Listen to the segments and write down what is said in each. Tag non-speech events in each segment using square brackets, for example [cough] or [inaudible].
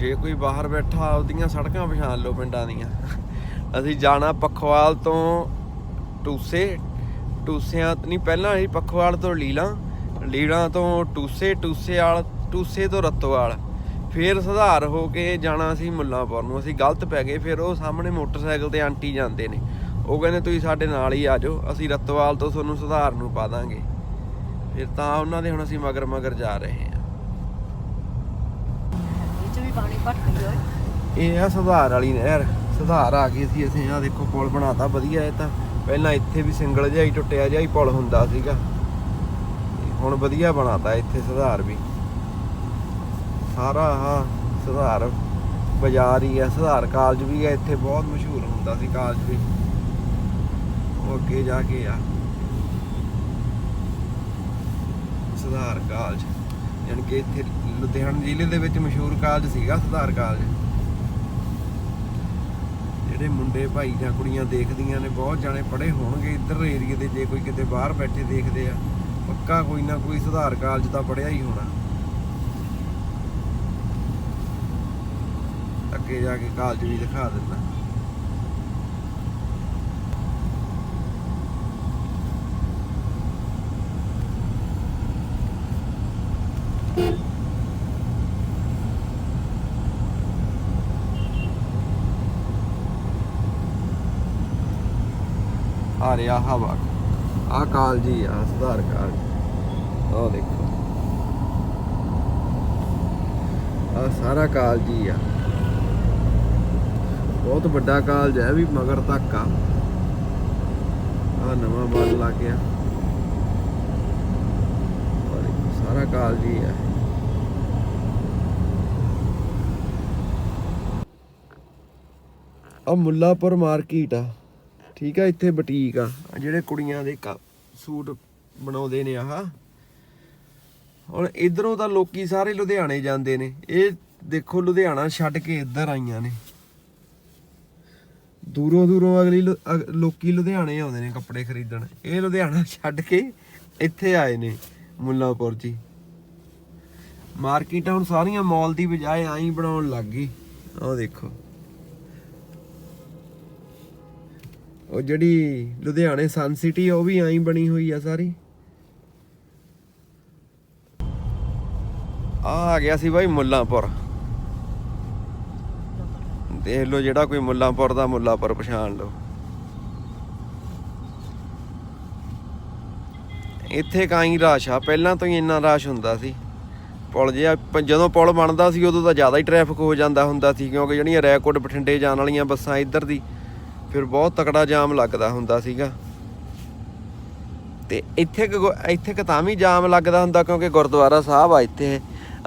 ਜੇ ਕੋਈ ਬਾਹਰ ਬੈਠਾ ਉਹਦੀਆਂ ਸੜਕਾਂ ਪਛਾਣ ਲਓ ਪਿੰਡਾਂ ਦੀਆਂ। ਅਸੀਂ ਜਾਣਾ ਪਖਵਾਲ ਤੋਂ ਟੂਸੇ। ਟੂਸਿਆਂ ਨਹੀਂ, ਪਹਿਲਾਂ ਅਸੀਂ ਪਖਵਾਲ ਤੋਂ ਲੀਲਾਂ। ਲੀਲਾਂ ਤੋਂ ਟੂਸੇ ਟੂਸੇ ਵਾਲ ਟੂਸੇ ਤੋਂ ਰਤਵਾਲ। ਫਿਰ ਸੁਧਾਰ ਹੋ ਕੇ ਜਾਣਾ ਸੀ ਮੁੱਲਾਂਪੁਰ ਨੂੰ। ਅਸੀਂ ਗਲਤ ਪੈ ਗਏ, ਫਿਰ ਉਹ ਸਾਹਮਣੇ ਮੋਟਰਸਾਈਕਲ ਤੇ ਆਂਟੀ ਜਾਂਦੇ ਨੇ। ਉਹ ਕਹਿੰਦੇ, ਤੁਸੀਂ ਸਾਡੇ ਨਾਲ ਹੀ ਆ ਜਾਓ, ਅਸੀਂ ਰਤਵਾਲ ਤੋਂ ਤੁਹਾਨੂੰ ਸੁਧਾਰ ਨੂੰ ਪਾ ਦਾਂਗੇ। ਫਿਰ ਤਾਂ ਉਹਨਾਂ ਦੇ ਹੁਣ ਅਸੀਂ ਮਗਰ ਮਗਰ ਜਾ ਰਹੇ ਹਾਂ। ਇਹ ਚ ਇਹ ਆ ਸੁਧਾਰ ਵਾਲੀ ਨਹਿਰ, ਸੁਧਾਰ ਆ ਗਈ ਸੀ ਅਸੀਂ ਆ ਦੇਖੋ ਪੁਲ ਬਣਾਤਾ, ਵਧੀਆ ਇਹ ਤਾਂ। ਪਹਿਲਾਂ ਇੱਥੇ ਵੀ ਸਿੰਗਲ ਜਿਹਾ ਹੀ ਟੁੱਟਿਆ ਜਿਹਾ ਹੀ ਪੁਲ ਹੁੰਦਾ ਸੀਗਾ। ਹੁਣ ਵਧੀਆ ਬਣਾਤਾ ਇੱਥੇ ਸੁਧਾਰ ਵੀ। ਸਾਰਾ ਆ ਸੁਧਾਰ, ਬਾਜ਼ਾਰ ਹੀ ਆ, ਸੁਧਾਰ ਕਾਲਜ ਵੀ ਆ, ਇੱਥੇ ਬਹੁਤ ਮਸ਼ਹੂਰ ਹੁੰਦਾ ਸੀ ਕਾਲਜ ਵੀ। ਉਹ ਅੱਗੇ ਜਾ ਕੇ ਆ। ਸੁਧਾਰ ਕਾਲਜ ਯਾਨੀ ਕਿ ਇੱਥੇ ਲੁਧਿਆਣਾ ਜ਼ਿਲ੍ਹੇ ਦੇ ਵਿੱਚ ਮਸ਼ਹੂਰ ਕਾਲਜ ਸੀਗਾ ਸੁਧਾਰ ਕਾਲਜ। ਜਿਹੜੇ ਮੁੰਡੇ ਭਾਈ ਜਾਂ ਕੁੜੀਆਂ ਦੇਖਦੀਆਂ ਨੇ, ਬਹੁਤ ਜਾਣੇ ਪੜ੍ਹੇ ਹੋਣਗੇ। ਇੱਧਰ ਏਰੀਏ ਦੇ ਜੇ ਕੋਈ ਕਿਤੇ ਬਾਹਰ ਬੈਠੇ ਦੇਖਦੇ ਆ, ਪੱਕਾ ਕੋਈ ਨਾ ਕੋਈ ਸੁਧਾਰ ਕਾਲਜ ਦਾ ਪੜ੍ਹਿਆ ਹੀ ਹੋਣਾ। ਅੱਗੇ ਜਾ ਕੇ ਕਾਲਜ ਵੀ ਦਿਖਾ ਦਿੰਦਾ। ਆ ਰਿਹਾ ਹਵਾ ਆ ਕਾਲਜੀ ਆ ਸੁਧਾਰ ਕਾਲਜ ਆਹ ਦੇਖੋ। ਆ ਸਾਰਾ ਕਾਲਜੀ ਆ। ਬਹੁਤ ਵੱਡਾ ਕਾਲਜ ਹੈ ਵੀ, ਮਗਰ ਤੱਕ ਆ। ਆ ਨਵਾਂ ਬਣ ਲੱਗ ਗਿਆ। ਆਹ ਸਾਰਾ ਕਾਲਜੀ ਆ। ਆ ਮੁੱਲਾਪੁਰ ਮਾਰਕੀਟ ਆ। ਠੀਕ ਆ, ਇੱਥੇ ਬੁਟੀਕ ਆ। ਜਿਹੜੇ ਕੁੜੀਆਂ ਦੇ ਸੂਟ ਬਣਾਉਂਦੇ ਨੇ ਆਹ। ਹੁਣ ਇਧਰੋਂ ਤਾਂ ਲੋਕੀ ਸਾਰੇ ਲੁਧਿਆਣੇ ਜਾਂਦੇ ਨੇ। ਇਹ ਦੇਖੋ ਲੁਧਿਆਣਾ ਛੱਡ ਕੇ ਇੱਧਰ ਆਈਆਂ ਨੇ। ਦੂਰੋਂ ਦੂਰੋਂ ਅਗਲੀ ਲੋਕੀ ਲੁਧਿਆਣੇ ਆਉਂਦੇ ਨੇ ਕੱਪੜੇ ਖਰੀਦਣ। ਇਹ ਲੁਧਿਆਣਾ [laughs] ਛੱਡ ਕੇ ਇੱਥੇ ਆਏ ਨੇ ਮੁੱਲਾਪੁਰ ਜੀ। ਮਾਰਕੀਟਾਂ ਹੁਣ ਸਾਰੀਆਂ ਮਾਲ ਦੀ ਬਜਾਏ ਆਈ ਬਣਾਉਣ ਲੱਗ ਗਈ। ਆਹ ਦੇਖੋ। ਉਹ ਜਿਹੜੀ ਲੁਧਿਆਣੇ ਸਨ ਸਿਟੀ ਉਹ ਵੀ ਐਂ ਬਣੀ ਹੋਈ ਆ ਸਾਰੀ। ਆ ਆ ਗਿਆ ਸੀ ਬਾਈ ਮੁੱਲਾਂਪੁਰ। ਦੇਖ ਲਓ ਜਿਹੜਾ ਕੋਈ ਮੁੱਲਾਂਪੁਰ ਦਾ ਮੁੱਲਾਂਪੁਰ ਪਛਾਣ ਲਓ। ਇੱਥੇ ਕਾਈ ਰਸ਼ ਆ, ਪਹਿਲਾਂ ਤੋਂ ਹੀ ਇੰਨਾ ਰਸ਼ ਹੁੰਦਾ ਸੀ। ਪੁਲ ਜਿਹਾ ਜਦੋਂ ਪੁਲ ਬਣਦਾ ਸੀ, ਉਦੋਂ ਤਾਂ ਜ਼ਿਆਦਾ ਹੀ ਟ੍ਰੈਫਿਕ ਹੋ ਜਾਂਦਾ ਹੁੰਦਾ ਸੀ, ਕਿਉਂਕਿ ਜਿਹੜੀਆਂ ਰੈਕੋਟ ਬਠਿੰਡੇ ਜਾਣ ਵਾਲੀਆਂ ਬੱਸਾਂ ਇੱਧਰ ਦੀ ਫਿਰ ਬਹੁਤ ਤਕੜਾ ਜਾਮ ਲੱਗਦਾ ਹੁੰਦਾ ਸੀਗਾ। ਤੇ ਇੱਥੇ ਕੁ ਗੁ- ਇੱਥੇ ਕੁ ਤਾਂ ਵੀ ਜਾਮ ਲੱਗਦਾ ਹੁੰਦਾ ਕਿਉਂਕਿ ਗੁਰਦੁਆਰਾ ਸਾਹਿਬ ਆ ਇੱਥੇ।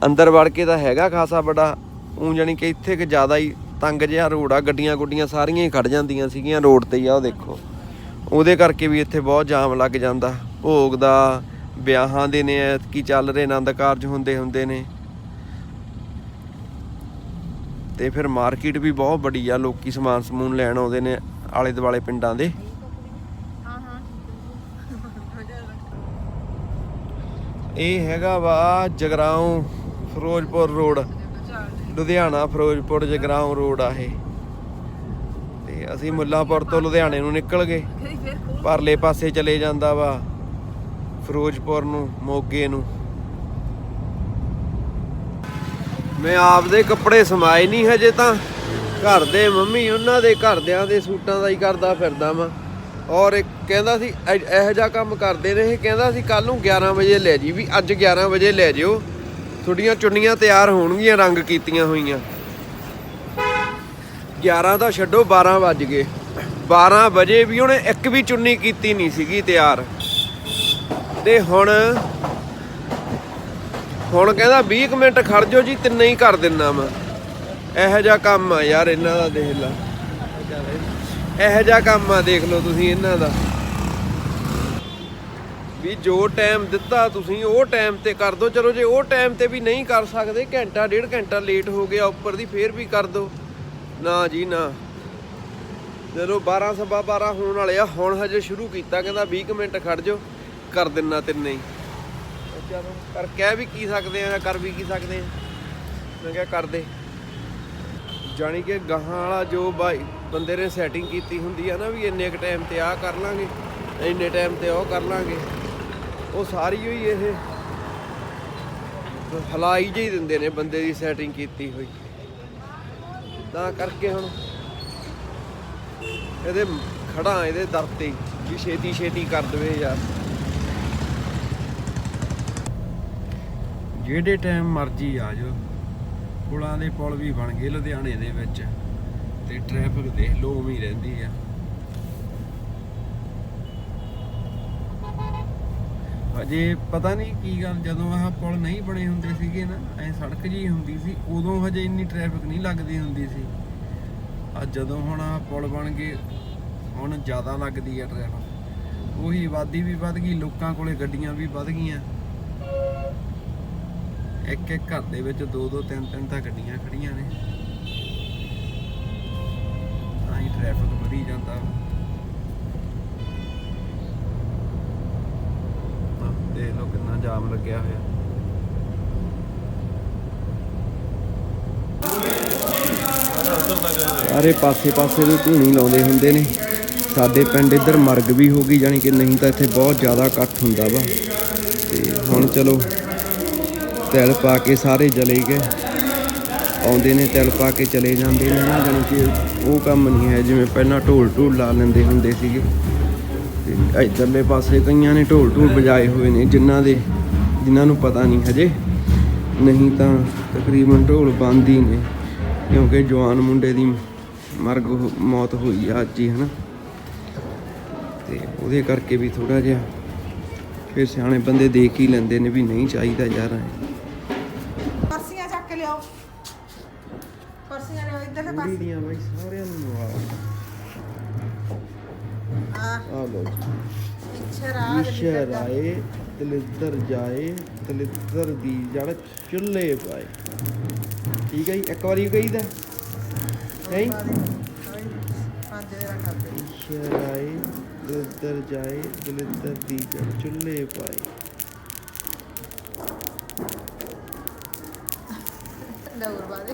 ਅੰਦਰ ਵੜ ਕੇ ਤਾਂ ਹੈਗਾ ਖਾਸਾ ਬੜਾ ਉਂ ਜਾਣੀ ਕਿ ਇੱਥੇ ਕਿ ਜ਼ਿਆਦਾ ਹੀ ਤੰਗ ਜਿਹਾ ਰੋਡ ਆ, ਗੱਡੀਆਂ ਗੁੱਡੀਆਂ ਸਾਰੀਆਂ ਹੀ ਖੜ ਜਾਂਦੀਆਂ ਸੀਗੀਆਂ ਰੋਡ ਤੇ ਹੀ ਆ ਉਹ ਦੇਖੋ। ਉਹਦੇ ਕਰਕੇ ਵੀ ਇੱਥੇ ਬਹੁਤ ਜਾਮ ਲੱਗ ਜਾਂਦਾ। ਭੋਗ ਦਾ, ਵਿਆਹਾਂ ਦੇ ਨੇ ਕੀ ਚੱਲ ਰਹੇ ਆਨੰਦ ਕਾਰਜ ਹੁੰਦੇ ਹੁੰਦੇ ਨੇ। ਤੇ ਫਿਰ ਮਾਰਕੀਟ ਵੀ ਬਹੁਤ ਬੜੀ ਆ, ਲੋਕੀ ਸਮਾਨ ਸਮੂਨ ਲੈਣ ਆਉਂਦੇ ਨੇ। ਆਲੇ ਦੁਆਲੇ ਪਿੰਡਾਂ ਦੇ। ਇਹ ਹੈਗਾ ਵਾ ਜਗਰਾਉਂ ਫਿਰੋਜ਼ਪੁਰ ਰੋਡ। ਲੁਧਿਆਣਾ ਫਿਰੋਜ਼ਪੁਰ ਜਗਰਾਉਂ ਰੋਡ ਆ ਇਹ। ਤੇ ਅਸੀਂ ਮੁੱਲਾਂਪੁਰ ਤੋਂ ਲੁਧਿਆਣੇ ਨੂੰ ਨਿਕਲ ਗਏ। ਪਰਲੇ ਪਾਸੇ ਚਲੇ ਜਾਂਦਾ ਵਾ ਫਿਰੋਜ਼ਪੁਰ ਨੂੰ, ਮੋਗੇ ਨੂੰ। ਮੈਂ ਆਪਦੇ ਕੱਪੜੇ ਸਮਾਏ ਨਹੀਂ ਹਜੇ ਤਾਂ। ਘਰ ਦੇ ਮੰਮੀ, ਉਹਨਾਂ ਦੇ ਘਰਦਿਆਂ ਦੇ ਸੂਟਾਂ ਦਾ ਹੀ ਕਰਦਾ ਫਿਰਦਾ ਵਾਂ। ਔਰ ਇੱਕ ਕਹਿੰਦਾ ਸੀ, ਇਹ- ਇਹੋ ਜਿਹਾ ਕੰਮ ਕਰਦੇ ਨੇ, ਇਹ ਕਹਿੰਦਾ ਸੀ ਕੱਲ ਨੂੰ 11 ਵਜੇ ਲੈ ਜੀ, ਵੀ ਅੱਜ 11 ਵਜੇ ਲੈ ਜਿਓ। ਤੁਹਾਡੀਆਂ ਚੁੰਨੀਆਂ ਤਿਆਰ ਹੋਣਗੀਆਂ, ਰੰਗ ਕੀਤੀਆਂ ਹੋਈਆਂ। 11 ਦਾ ਛੱਡੋ 12 ਵੱਜ ਗਏ। 12 ਵਜੇ ਵੀ ਉਹਨੇ ਇੱਕ ਵੀ ਚੁੰਨੀ ਕੀਤੀ ਨਹੀਂ ਸੀਗੀ ਤਿਆਰ। ਤੇ ਹੁਣ ਹੁਣ ਕਹਿੰਦਾ 20 ਕੁ ਮਿੰਟ ਖੜ ਜਾਓ ਜੀ, ਤਿੰਨੇ ਹੀ ਕਰ ਦਿੰਨਾ ਮੈਂ ਇਹੋ ਜਿਹਾ ਕੰਮ ਆ ਯਾਰ ਇਹਨਾਂ ਦਾ, ਦੇਖ ਲਾ। ਇਹੋ ਜਿਹਾ ਕੰਮ ਆ, ਦੇਖ ਲਓ ਤੁਸੀਂ ਇਹਨਾਂ ਦਾ। ਵੀ ਜੋ ਟਾਈਮ ਦਿੱਤਾ ਤੁਸੀਂ, ਉਹ ਟਾਈਮ ਤੇ ਕਰ ਦਿਓ ਚਲੋ ਜੇ ਉਹ ਟਾਈਮ ਤੇ ਵੀ ਨਹੀਂ ਕਰ ਸਕਦੇ, ਘੰਟਾ, ਡੇਢ ਘੰਟਾ ਲੇਟ ਹੋ ਗਿਆ, ਉੱਪਰ ਦੀ ਫੇਰ ਵੀ ਕਰ ਦਿਓ ਨਾ ਜੀ, ਨਾ। ਜਦੋਂ 12 ਸਵਾ 12 ਹੋਣ ਵਾਲੇ ਆ, ਹੁਣ ਹਜੇ ਸ਼ੁਰੂ ਕੀਤਾ, ਕਹਿੰਦਾ 20 ਕੁ ਮਿੰਟ ਖੜ ਜਾਓ, ਕਰ ਦਿੰਨਾ ਤਿੰਨੇ ਹੀ। ਚਲੋ ਕਰ ਕਹਿ ਵੀ ਕੀ ਸਕਦੇ ਆ ਕਰ ਵੀ ਕੀ ਸਕਦੇ ਆ? ਮੈਂ ਕਿਹਾ ਕਰ ਦੇ। ਜਾਣੀ ਕਿ ਗਾਹਾਂ ਵਾਲਾ ਜੋ ਬਾਈ ਬੰਦੇ ਨੇ ਸੈਟਿੰਗ ਕੀਤੀ ਹੁੰਦੀ ਆ ਨਾ ਵੀ ਇੰਨੇ ਕ ਟਾਈਮ ਤੇ ਆਹ ਕਰ ਲਾਂਗੇ, ਇੰਨੇ ਟਾਈਮ ਤੇ ਉਹ ਕਰ ਲਾਂਗੇ, ਉਹ ਸਾਰੀ ਹੋਈ ਇਹ। ਹਲਾਈ ਜਿਹੀ ਦਿੰਦੇ ਨੇ ਬੰਦੇ ਦੀ ਸੈਟਿੰਗ ਕੀਤੀ ਹੋਈ। ਤਾਂ ਕਰਕੇ ਹੁਣ ਇਹਦੇ ਖੜਾ ਇਹਦੇ ਦਰ ਤੇ ਵੀ ਛੇਤੀ ਛੇਤੀ ਕਰ ਦੇਵੇ ਯਾਰ। ਜਿਹੜੇ ਟਾਈਮ ਮਰਜ਼ੀ ਆ ਜਾਓ। ਪੁਲਾਂ ਦੇ ਪੁਲ ਵੀ ਬਣ ਗਏ ਲੁਧਿਆਣੇ ਦੇ ਵਿੱਚ ਤੇ ਟ੍ਰੈਫਿਕ ਦੇਖ ਲੋ ਉਵੇਂ ਹੀ ਰਹਿੰਦੀ ਆ। ਹਜੇ ਪਤਾ ਨਹੀਂ ਕੀ ਗੱਲ, ਜਦੋਂ ਆਹ ਪੁਲ ਨਹੀਂ ਬਣੇ ਹੁੰਦੇ ਸੀਗੇ ਨਾ, ਐ ਸੜਕ ਜੀ ਹੁੰਦੀ ਸੀ, ਉਦੋਂ ਹਜੇ ਇੰਨੀ ਟ੍ਰੈਫਿਕ ਨਹੀਂ ਲੱਗਦੀ ਹੁੰਦੀ ਸੀ। ਆ ਜਦੋਂ ਹੁਣ ਆਹ ਪੁਲ ਬਣ ਗਏ, ਹੁਣ ਜ਼ਿਆਦਾ ਲੱਗਦੀ ਆ ਟ੍ਰੈਫਿਕ ਉਹੀ ਆਬਾਦੀ ਵੀ ਵੱਧ ਗਈ, ਲੋਕਾਂ ਕੋਲੇ ਗੱਡੀਆਂ ਵੀ ਵੱਧ ਗਈਆਂ। ਇੱਕ ਇੱਕ ਘਰ ਦੇ ਵਿੱਚ ਦੋ ਦੋ ਤਿੰਨ ਤਿੰਨ ਤਾਂ ਗੱਡੀਆਂ ਖੜੀਆਂ ਨੇ। ਤਾਂ ਹੀ ਟ੍ਰੈਫਿਕ ਵਧੀ ਜਾਂਦਾ। ਵਾ। ਦੇਖ ਲਓ ਕਿੰਨਾ ਜਾਮ ਲੱਗਿਆ ਹੋਇਆ। ਸਾਰੇ ਪਾਸੇ ਪਾਸੇ ਵੀ ਧੂਣੀ ਲਾਉਂਦੇ ਹੁੰਦੇ ਨੇ। ਸਾਡੇ ਪਿੰਡ ਇੱਧਰ ਮਰਗ ਵੀ ਹੋ ਗਈ, ਜਾਣੀ ਕਿ ਨਹੀਂ ਤਾਂ ਇੱਥੇ ਬਹੁਤ ਜ਼ਿਆਦਾ ਇਕੱਠ ਹੁੰਦਾ ਵਾ। ਤੇ ਹੁਣ ਚਲੋ ਤਿਲ ਪਾ ਕੇ ਸਾਰੇ ਜਲੇ ਗਏ। ਆਉਂਦੇ ਨੇ ਤਿਲ ਪਾ ਕੇ ਚਲੇ ਜਾਂਦੇ ਨੇ ਨਾ, ਜਾਣੀ ਕਿ ਉਹ ਕੰਮ ਨਹੀਂ ਹੈ, ਜਿਵੇਂ ਪਹਿਲਾਂ ਢੋਲ ਢੋਲ ਲਾ ਲੈਂਦੇ ਹੁੰਦੇ ਸੀਗੇ। ਤੇ ਇੱਧਰਲੇ ਪਾਸੇ ਕਈਆਂ ਨੇ ਢੋਲ ਢੋਲ ਵਜਾਏ ਹੋਏ ਨੇ, ਜਿਨ੍ਹਾਂ ਦੇ, ਜਿਨ੍ਹਾਂ ਨੂੰ ਪਤਾ ਨਹੀਂ ਹਜੇ। ਨਹੀਂ ਤਾਂ ਤਕਰੀਬਨ ਢੋਲ ਬੰਦ ਹੀ ਨੇ, ਕਿਉਂਕਿ ਜਵਾਨ ਮੁੰਡੇ ਦੀ ਮਰਗ ਮੌਤ ਹੋਈ ਆ ਅੱਜ ਹੀ, ਹਨਾ। ਤੇ ਉਹਦੇ ਕਰਕੇ ਵੀ ਥੋੜਾ ਜਿਹਾ ਫਿਰ ਸਿਆਣੇ ਬੰਦੇ ਦੇਖ ਹੀ ਲੈਂਦੇ ਨੇ ਵੀ ਨਹੀਂ ਚਾਹੀਦਾ ਯਾਰ ਐਂ। ਪਾਸੇ ਦੀਆਂ ਬਾਈ ਸਾਰਿਆਂ ਨੂੰ ਮੁਬਾਰਕ ਆ ਆ ਲੋ ਵਿਸ਼ੇ ਵਿੱਚ ਰਾਏ ਦਲਿੱਦਰ ਜਾਏ ਦਲਿੱਦਰ ਦੀ ਜੜ ਚੁੱਲ੍ਹੇ ਪਾਏ ਠੀਕ ਹੈ ਜੀ ਇੱਕ ਵਾਰੀ ਕਹੀਦਾ ਹੈ ਪਾ ਦੇ। ਹਾਂ, ਪੰਜ ਵੇਰਾ ਕਰ ਦੇ ਵਿਸ਼ੇ ਰਾਏ ਦਲਿੱਦਰ ਜਾਏ ਦਲਿੱਦਰ ਦੀ ਜੜ ਚੁੱਲ੍ਹੇ ਪਾਏ ਦੌਰ ਪਾ ਦੇ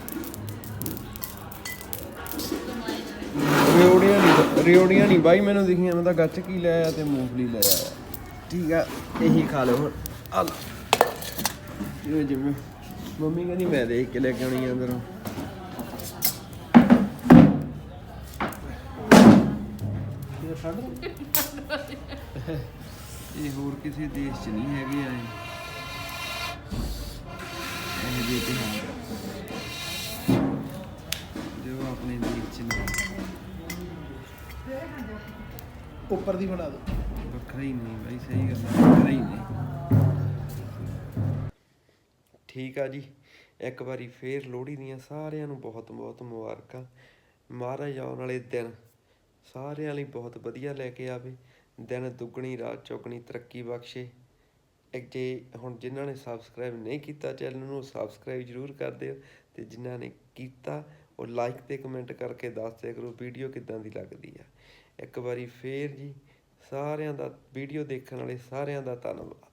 ਰਿਓੜੀਆਂ ਨਹੀਂ ਬਾਈ ਮੈਨੂੰ ਦਿਖੀਆਂ ਮੈਂ ਤਾਂ ਗੱਚ ਕੀ ਲੈ ਆਇਆ ਤੇ ਮੂੰਗਫਲੀ ਲੈ ਆਇਆ। ਠੀਕ ਆ ਇਹੀ ਖਾ ਲਓ ਹੁਣ। ਆ ਲਓ। ਜਿਵੇਂ ਜਿਵੇਂ ਮੰਮੀ ਕਹਿੰਦੀ ਮੈਂ ਦੇਖ ਕੇ ਲੈ ਕੇ ਆਉਣੀ ਆ ਅੰਦਰੋਂ। ਇਹ ਹੋਰ ਕਿਸੇ ਦੇਸ਼ 'ਚ ਨਹੀਂ ਹੈਗੇ ਆਏ। ਇਹ ਤੇ ਉੱਪਰ ਦੀ ਬਣਾ ਦਿਓ। ਵੱਖਰਾ ਹੀ ਨਹੀਂ ਬਾਈ ਸਹੀ ਗੱਲ ਹੈ ਵੱਖਰਾ ਹੀ ਨਹੀਂ। ਠੀਕ ਆ ਜੀ ਇੱਕ ਵਾਰੀ ਫੇਰ ਲੋਹੜੀ ਦੀਆਂ ਸਾਰਿਆਂ ਨੂੰ ਬਹੁਤ ਬਹੁਤ ਮੁਬਾਰਕਾਂ। ਮਹਾਰਾਜ ਆਉਣ ਵਾਲੇ ਦਿਨ ਸਾਰਿਆਂ ਲਈ ਬਹੁਤ ਵਧੀਆ ਲੈ ਕੇ ਆਵੇ। ਦਿਨ ਦੁੱਗਣੀ ਰਾਤ ਚੌਗਣੀ ਤਰੱਕੀ ਬਖਸ਼ੇ। ਇੱਕ ਜੇ ਹੁਣ ਜਿਨ੍ਹਾਂ ਨੇ ਸਬਸਕ੍ਰਾਈਬ ਨਹੀਂ ਕੀਤਾ ਚੈਨਲ ਨੂੰ ਸਬਸਕ੍ਰਾਈਬ ਜਰੂਰ ਕਰ ਦਿਓ ਤੇ ਜਿਨ੍ਹਾਂ ਨੇ ਕੀਤਾ ਉਹ ਲਾਈਕ ਤੇ ਕਮੈਂਟ ਕਰਕੇ ਦੱਸ ਦਿਆ ਕਰੋ ਵੀਡੀਓ ਕਿੱਦਾਂ ਦੀ ਲੱਗਦੀ ਆ। ਇੱਕ ਵਾਰੀ ਫੇਰ ਜੀ ਸਾਰਿਆਂ ਦਾ ਵੀਡੀਓ ਦੇਖਣ ਵਾਲੇ ਸਾਰਿਆਂ ਦਾ ਧੰਨਵਾਦ।